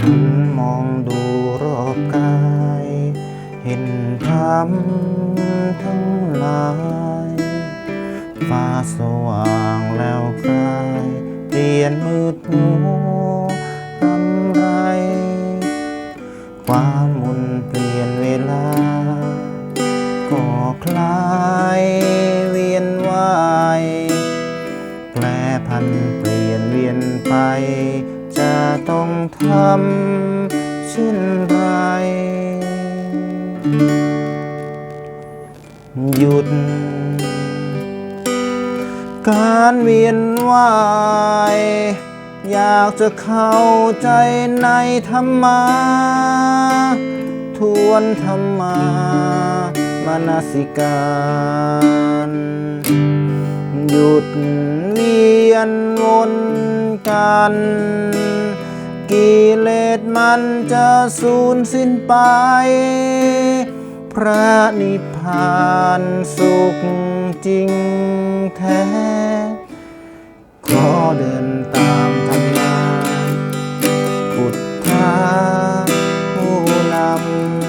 หันมองดูรอบกาย เห็นธรรมทั้งหลาย ฟ้าสว่างแล้วคลาย ลี่ยนมืดมัวรำไร ความมุนเปลี่ยนเวลา ก็คลายเวียนวายแปรพันเปลี่ยนเวียนไป จะต้องทำเช่นไรหยุด การเวียนว่ายอยากจะเข้าใจในธรรมะทวนธรรมามนสิการ หยุดเวียนวนกัน กิเลสมันจะสูญสิ้นไป ระนิพพานสุขจริงแท้ ขอเดินตามธรรมาพุทธาผู้น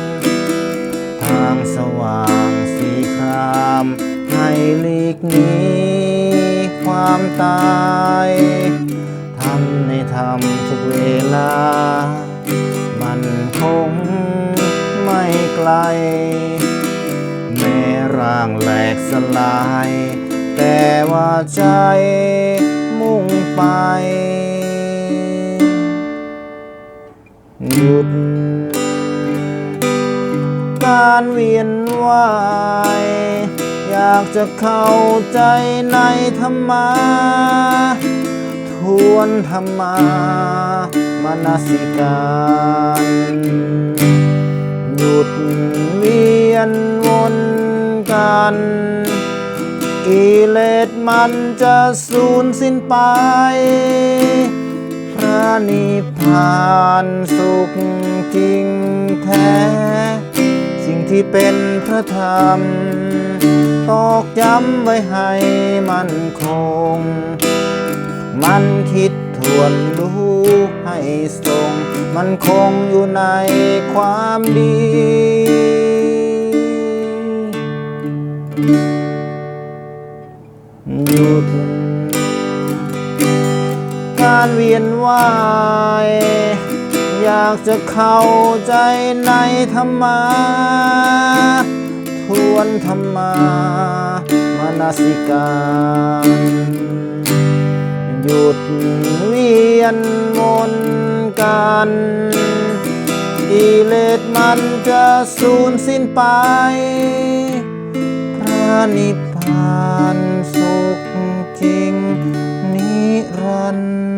ำ ทางสว่างสีคราม ให้หลีกหนีความตาย ทำในธรรมทุกเวลา ไม่ไกล แม้ร่างแหลกสลาย แต่ว่าใจมุ่งไป หยุด การเวียนว่าย อยากจะเข้าใจในธรรมะทวนธรรมามนสิกา กันกิเลสมันจะสูญสิ้นไป พระนิพพานสุขจริงแท้ สิ่งที่เป็นพระธรรม ตอกย้ำไว้ให้มันคง มันคิดทวนรู้ให้ทรง มันคงอยู่ในความดี หยุดการเวียนว่าย อยากจะเข้าใจในธรรมะทวนธรรมามานสิการหยุดเวียนวนกันกิเลสมันจะสูญสิ้นไป นิพพานสุขจริงนิรันดร์